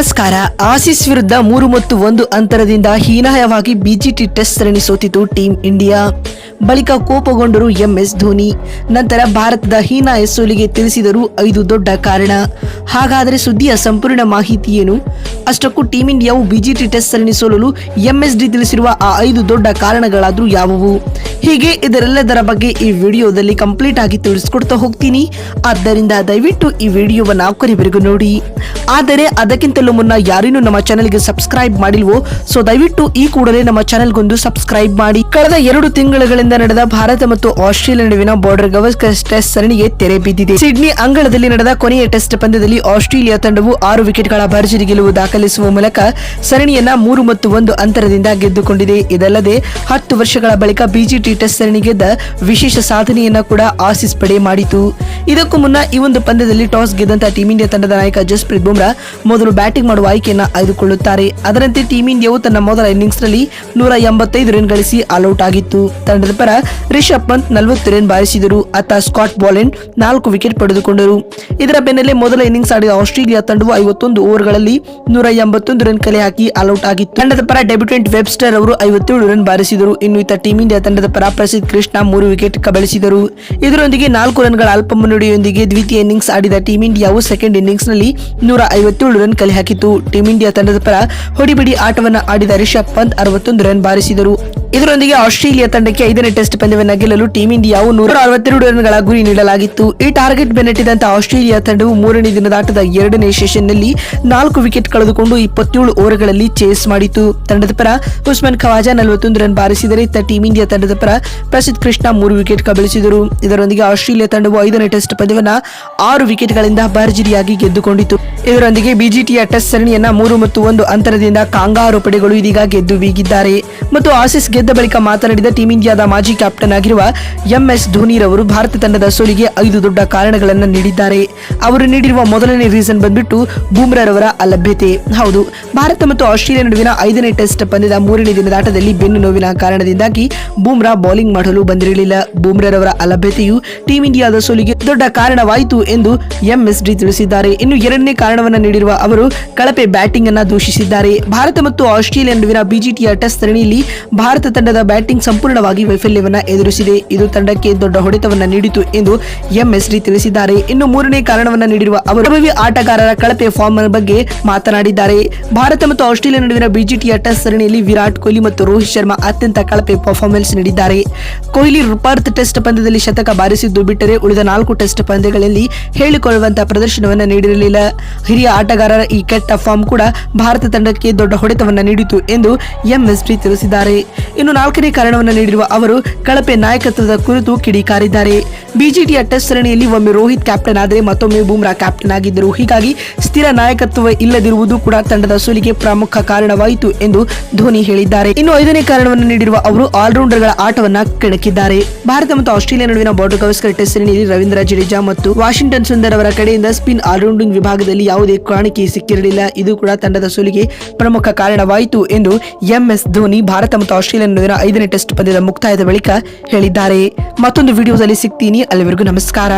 ನಮಸ್ಕಾರ. ಆಸೀಸ್ ವಿರುದ್ಧ ಮೂರು ಮತ್ತು ಒಂದು ಅಂತರದಿಂದ ಹೀನಾಯವಾಗಿ ಬಿಜಿಟಿ ಟೆಸ್ಟ್ ಸರಣಿ ಸೋತಿತು ಟೀಂ ಇಂಡಿಯಾ. ಬಳಿಕ ಕೋಪಗೊಂಡರು ಎಂಎಸ್ ಧೋನಿ. ನಂತರ ಭಾರತದ ಹೀನಾಯ ಸೋಲಿಗೆ ತಿಳಿಸಿದರು ಐದು ದೊಡ್ಡ ಕಾರಣ. ಹಾಗಾದರೆ ಸುದ್ದಿಯ ಸಂಪೂರ್ಣ ಮಾಹಿತಿ ಏನು? ಅಷ್ಟಕ್ಕೂ ಟೀಂ ಇಂಡಿಯಾವು ಬಿಜಿಟಿ ಟೆಸ್ಟ್ ಸರಣಿ ಸೋಲಲು ಎಂಎಸ್ಡಿ ತಿಳಿಸಿರುವ ಆ ಐದು ದೊಡ್ಡ ಕಾರಣಗಳಾದರೂ ಯಾವುವು? ಹೀಗೆ ಇದರೆಲ್ಲದರ ಬಗ್ಗೆ ಈ ವಿಡಿಯೋದಲ್ಲಿ ಕಂಪ್ಲೀಟ್ ಆಗಿ ತಿಳಿಸ್ಕೊಡ್ತಾ ಹೋಗ್ತೀನಿ. ಆದ್ದರಿಂದ ದಯವಿಟ್ಟು ಈ ವಿಡಿಯೋವನ್ನು ಕೊನೆವರೆಗೂ ನೋಡಿ. ಆದರೆ ಅದಕ್ಕಿಂತಲೂ ಮುನ್ನ ಯಾರೇನು ನಮ್ಮ ಚಾನೆಲ್ಗೆ ಸಬ್ಸ್ಕ್ರೈಬ್ ಮಾಡಿಲ್ವೋ ಸೊ ದಯವಿಟ್ಟು ಈ ಕೂಡಲೇ ನಮ್ಮ ಚಾನೆಲ್ಗೊಂದು ಸಬ್ಸ್ಕ್ರೈಬ್ ಮಾಡಿ. ಕಳೆದ ಎರಡು ತಿಂಗಳುಗಳಿಂದ ನಡೆದ ಭಾರತ ಮತ್ತು ಆಸ್ಟ್ರೇಲಿಯಾ ನಡುವಿನ ಬಾರ್ಡರ್ ಗವಸ್ಕರ್ ಟೆಸ್ಟ್ ಸರಣಿಗೆ ತೆರೆ ಬಿದ್ದಿದೆ. ಸಿಡ್ನಿ ಅಂಗಳದಲ್ಲಿ ನಡೆದ ಕೊನೆಯ ಟೆಸ್ಟ್ ಪಂದ್ಯದಲ್ಲಿ ಆಸ್ಟ್ರೇಲಿಯಾ ತಂಡವು ಆರು ವಿಕೆಟ್ಗಳ ಭರ್ಜರಿ ಗೆಲುವು ದಾಖಲಿಸುವ ಮೂಲಕ ಸರಣಿಯನ್ನ ಮೂರು ಮತ್ತು ಒಂದು ಅಂತರದಿಂದ ಗೆದ್ದುಕೊಂಡಿದೆ. ಇದಲ್ಲದೆ ಹತ್ತು ವರ್ಷಗಳ ಬಳಿಕ ಬಿಜಿಟಿ ಟೆಸ್ಟ್ ಸರಣಿ ಗೆದ್ದ ವಿಶೇಷ ಸಾಧನೆಯನ್ನ ಕೂಡ ಆಸೀಸ್ ಪಡೆ ಮಾಡಿತು. ಇದಕ್ಕೂ ಮುನ್ನ ಈ ಒಂದು ಪಂದ್ಯದಲ್ಲಿ ಟಾಸ್ ಗೆದ್ದಂತ ಟೀಂ ಇಂಡಿಯಾ ತಂಡದ ನಾಯಕ ಜಸ್ಪ್ರೀತ್ ಬುಮ್ರಾ ಮೊದಲು ಬ್ಯಾಟಿಂಗ್ ಮಾಡುವ ಆಯ್ಕೆಯನ್ನ ಆಯ್ದುಕೊಳ್ಳುತ್ತಾರೆ. ಅದರಂತೆ ಟೀಂ ಇಂಡಿಯಾವು ತನ್ನ ಮೊದಲ ಇನ್ನಿಂಗ್ಸ್ನಲ್ಲಿ ನೂರ ಎಂಬತ್ತೈದು ರನ್ ಗಳಿಸಿ ಆಲ್ಔಟ್ ಆಗಿತ್ತು. ತಂಡದ ಪರ ರಿಷಬ್ ಪಂತ್ ನಲವತ್ತು ರನ್ ಬಾರಿಸಿದರು. ಅತ್ತ ಸ್ಕಾಟ್ ಬಾಲೆಂಡ್ ನಾಲ್ಕು ವಿಕೆಟ್ ಪಡೆದುಕೊಂಡರು. ಇದರ ಬೆನ್ನಲ್ಲೇ ಮೊದಲ ಇನ್ನಿಂಗ್ಸ್ ಆಡಿದ ಆಸ್ಟ್ರೇಲಿಯಾ ತಂಡವು ಐವತ್ತೊಂದು ಓವರ್ಗಳಲ್ಲಿ ನೂರ ಎಂಬತ್ತೊಂದು ರನ್ ಕಲೆ ಹಾಕಿ ಆಲ್ಔಟ್ ಆಗಿತ್ತು. ತಂಡದ ಪರ ಡೆಬ್ಯುಟೆಂಟ್ ವೆಬ್ಸ್ಟರ್ ಅವರು ಐವತ್ತೇಳು ರನ್ ಬಾರಿಸಿದರು. ಇನ್ನು ಇತ್ತ ಟೀಂ ಇಂಡಿಯಾ ತಂಡದ ಪ್ರಸಿದ್ಧ ಕೃಷ್ಣ ಮೂರು ವಿಕೆಟ್ ಕಬಳಿಸಿದರು. ಇದರೊಂದಿಗೆ ನಾಲ್ಕು ರನ್ಗಳ ಅಲ್ಪ ಮುನ್ನಡೆಯೊಂದಿಗೆ ದ್ವಿತೀಯ ಇನ್ನಿಂಗ್ಸ್ ಆಡಿದ ಟೀಂ ಇಂಡಿಯಾವು ಸೆಕೆಂಡ್ ಇನ್ನಿಂಗ್ಸ್ನಲ್ಲಿ ನೂರ ಐವತ್ತೇಳು ರನ್ ಕಲೆ ಹಾಕಿತು ಟೀಂ ಇಂಡಿಯಾ ತಂಡದ ಪರ ಹೊಡಿಬಿಡಿ ಆಟವನ್ನು ಆಡಿದ ರಿಷಬ್ ಪಂತ್ ಅರವತ್ತೊಂದು ರನ್ ಬಾರಿಸಿದರು. ಇದರೊಂದಿಗೆ ಆಸ್ಟ್ರೇಲಿಯಾ ತಂಡಕ್ಕೆ ಐದನೇ ಟೆಸ್ಟ್ ಪಂದ್ಯವನ್ನು ಗೆಲ್ಲಲು ಟೀಂ ಇಂಡಿಯಾವು ನೂರ ಅರವತ್ತೆರಡು ರನ್ಗಳ ಗುರಿ ನೀಡಲಾಗಿತ್ತು. ಈ ಟಾರ್ಗೆಟ್ ಬೆನ್ನಟ್ಟಿದಂತ ಆಸ್ಟ್ರೇಲಿಯಾ ತಂಡವು ಮೂರನೇ ದಿನದ ಆಟದ ಎರಡನೇ ಸೆಷನ್ನಲ್ಲಿ ನಾಲ್ಕು ವಿಕೆಟ್ ಕಳೆದುಕೊಂಡು ಇಪ್ಪತ್ತೇಳು ಓವರ್ಗಳಲ್ಲಿ ಚೇಸ್ ಮಾಡಿತು ತಂಡದ ಪರ ಉಸ್ಮಾನ್ ಖವಾಜಾ ನಲವತ್ತೊಂದು ರನ್ ಬಾರಿಸಿದರೆ ಇತ್ತ ಟೀಂ ಇಂಡಿಯಾ ತಂಡದ ಪರ ಪ್ರಸಿದ್ ಕೃಷ್ಣ ಮೂರು ವಿಕೆಟ್ ಕಬಳಿಸಿದರು ಇದರೊಂದಿಗೆ ಆಸ್ಟ್ರೇಲಿಯಾ ತಂಡವು ಐದನೇ ಟೆಸ್ಟ್ ಪಂದ್ಯವನ್ನು ಆರು ವಿಕೆಟ್ಗಳಿಂದ ಭರ್ಜರಿಯಾಗಿ ಗೆದ್ದುಕೊಂಡಿತು. ಇದರೊಂದಿಗೆ ಬಿಜಿಟಿಯ ಟೆಸ್ಟ್ ಸರಣಿಯನ್ನ ಮೂರು ಮತ್ತು ಒಂದು ಅಂತರದಿಂದ ಕಾಂಗಾರು ಪಡೆಗಳು ಇದೀಗ ಗೆದ್ದು ಬೀಗಿದ್ದಾರೆ. ಮತ್ತು ಆಸೀಸ್ ಗೆದ್ದ ಬಳಿಕ ಮಾತನಾಡಿದ ಟೀಂ ಇಂಡಿಯಾದ ಮಾಜಿ ಕ್ಯಾಪ್ಟನ್ ಆಗಿರುವ ಎಂಎಸ್ ಧೋನಿ ರವರು ಭಾರತ ತಂಡದ ಸೋಲಿಗೆ ಐದು ದೊಡ್ಡ ಕಾರಣಗಳನ್ನು ನೀಡಿದ್ದಾರೆ. ಅವರು ನೀಡಿರುವ ಮೊದಲನೇ ರೀಸನ್ ಬಂದ್ಬಿಟ್ಟು ಬೂಮ್ರಾರವರ ಅಲಭ್ಯತೆ. ಹೌದು, ಭಾರತ ಮತ್ತು ಆಸ್ಟ್ರೇಲಿಯಾ ನಡುವಿನ ಐದನೇ ಟೆಸ್ಟ್ ಪಂದ್ಯದ ಮೂರನೇ ದಿನದ ಆಟದಲ್ಲಿ ಬೆನ್ನು ನೋವಿನ ಕಾರಣದಿಂದಾಗಿ ಬೂಮ್ರಾ ಬೌಲಿಂಗ್ ಮಾಡಲು ಬಂದಿರಲಿಲ್ಲ. ಬೂಮ್ರಾರವರ ಅಲಭ್ಯತೆಯು ಟೀಂ ಇಂಡಿಯಾದ ಸೋಲಿಗೆ ದೊಡ್ಡ ಕಾರಣವಾಯಿತು ಎಂದು ಎಂಎಸ್ಡಿ ತಿಳಿಸಿದ್ದಾರೆ. ಇನ್ನು ಎರಡನೇ ಕಾರಣವನ್ನು ನೀಡಿರುವ ಅವರು ಕಳಪೆ ಬ್ಯಾಟಿಂಗ್ ಅನ್ನು ದೂಷಿಸಿದ್ದಾರೆ. ಭಾರತ ಮತ್ತು ಆಸ್ಟ್ರೇಲಿಯಾ ನಡುವಿನ ಬಿಜಿಟಿಯ ಟೆಸ್ಟ್ ಸರಣಿಯಲ್ಲಿ ಭಾರತ ತಂಡದ ಬ್ಯಾಟಿಂಗ್ ಸಂಪೂರ್ಣವಾಗಿ ವೈಫಲ್ಯವನ್ನು ಎದುರಿಸಿದೆ. ಇದು ತಂಡಕ್ಕೆ ದೊಡ್ಡ ಹೊಡೆತವನ್ನ ನೀಡಿತು ಎಂದು ಎಂಎಸ್ಡಿ ತಿಳಿಸಿದ್ದಾರೆ. ಇನ್ನು ಮೂರನೇ ಕಾರಣವನ್ನ ನೀಡಿರುವ ಅವರು ಆಟಗಾರರ ಕಳಪೆ ಫಾರ್ಮ್ ಬಗ್ಗೆ ಮಾತನಾಡಿದ್ದಾರೆ. ಭಾರತ ಮತ್ತು ಆಸ್ಟ್ರೇಲಿಯಾ ನಡುವಿನ ಬಿಜಿಟಿಯ ಟೆಸ್ಟ್ ಸರಣಿಯಲ್ಲಿ ವಿರಾಟ್ ಕೊಹ್ಲಿ ಮತ್ತು ರೋಹಿತ್ ಶರ್ಮಾ ಅತ್ಯಂತ ಕಳಪೆ ಪರ್ಫಾರ್ಮೆನ್ಸ್ ನೀಡಿದ್ದಾರೆ. ಕೊಹ್ಲಿ ರುಪಾರ್ತ್ ಟೆಸ್ಟ್ ಪಂದ್ಯದಲ್ಲಿ ಶತಕ ಬಾರಿಸಿದ್ದು ಬಿಟ್ಟರೆ ಉಳಿದ ನಾಲ್ಕು ಟೆಸ್ಟ್ ಪಂದ್ಯಗಳಲ್ಲಿ ಹೇಳಿಕೊಳ್ಳುವಂತಹ ಪ್ರದರ್ಶನವನ್ನು ನೀಡಿರಲಿಲ್ಲ. ಹಿರಿಯ ಆಟಗಾರರ ಈ ಕೆಟ್ಟ ಫಾರ್ಮ್ ಕೂಡ ಭಾರತ ತಂಡಕ್ಕೆ ದೊಡ್ಡ ಹೊಡೆತವನ್ನು ನೀಡಿತು ಎಂದು ಎಂಎಸ್ಪಿ ತಿಳಿಸಿದ್ದಾರೆ. ಇನ್ನು ನಾಲ್ಕನೇ ಕಾರಣವನ್ನು ನೀಡಿರುವ ಅವರು, ಕಳಪೆ ನಾಯಕತ್ವದ ಕುರಿತು ಕಿಡಿಕಾರಿದ್ದಾರೆ. ಬಿಜೆಟಿಯ ಟೆಸ್ಟ್ ಸರಣಿಯಲ್ಲಿ ಒಮ್ಮೆ ರೋಹಿತ್ ಕ್ಯಾಪ್ಟನ್ ಆದರೆ ಮತ್ತೊಮ್ಮೆ ಬೂಮ್ರಾ ಕ್ಯಾಪ್ಟನ್ ಆಗಿದ್ದರು. ಹೀಗಾಗಿ ಸ್ಥಿರ ನಾಯಕತ್ವ ಇಲ್ಲದಿರುವುದು ಕೂಡ ತಂಡದ ಸೋಲಿಗೆ ಪ್ರಮುಖ ಕಾರಣವಾಯಿತು ಎಂದು ಧೋನಿ ಹೇಳಿದ್ದಾರೆ. ಇನ್ನು ಐದನೇ ಕಾರಣವನ್ನು ನೀಡಿರುವ ಅವರು, ಆಲ್ರೌಂಡರ್ಗಳ ಆಟವನ್ನ ಕೆಣಕಿದ್ದಾರೆ. ಭಾರತ ಮತ್ತು ಆಸ್ಟ್ರೇಲಿಯಾ ನಡುವಿನ ಬಾರ್ಡರ್ ಗವಸ್ಕರ್ ಟೆಸ್ಟ್ ಸರಣಿಯಲ್ಲಿ ರವೀಂದ್ರ ಜಡೇಜಾ ಮತ್ತು ವಾಷಿಂಗ್ಟನ್ ಸುಂದರ್ ಅವರ ಕಡೆಯಿಂದ ಸ್ಪಿನ್ ಆಲ್ರೌಂಡಿಂಗ್ ವಿಭಾಗದಲ್ಲಿ ಯಾವುದೇ ಕಾಣಿಕೆ ಸಿಕ್ಕಿರಲಿಲ್ಲ. ಇದು ಕೂಡ ತಂಡದ ಸೋಲಿಗೆ ಪ್ರಮುಖ ಕಾರಣವಾಯಿತು ಎಂದು ಎಂಎಸ್ ಧೋನಿ, ಭಾರತ ಮತ್ತು ಆಸ್ಟ್ರೇಲಿಯಾ ನಡುವಿನ ಐದನೇ ಟೆಸ್ಟ್ ಪಂದ್ಯದ ಮುಕ್ತಾಯದ ಬಳಿಕ ಹೇಳಿದ್ದಾರೆ. ಮತ್ತೊಂದು ವಿಡಿಯೋದಲ್ಲಿ ಸಿಗ್ತೀನಿ. ಅಲ್ಲಿವರೆಗೂ ನಮಸ್ಕಾರ.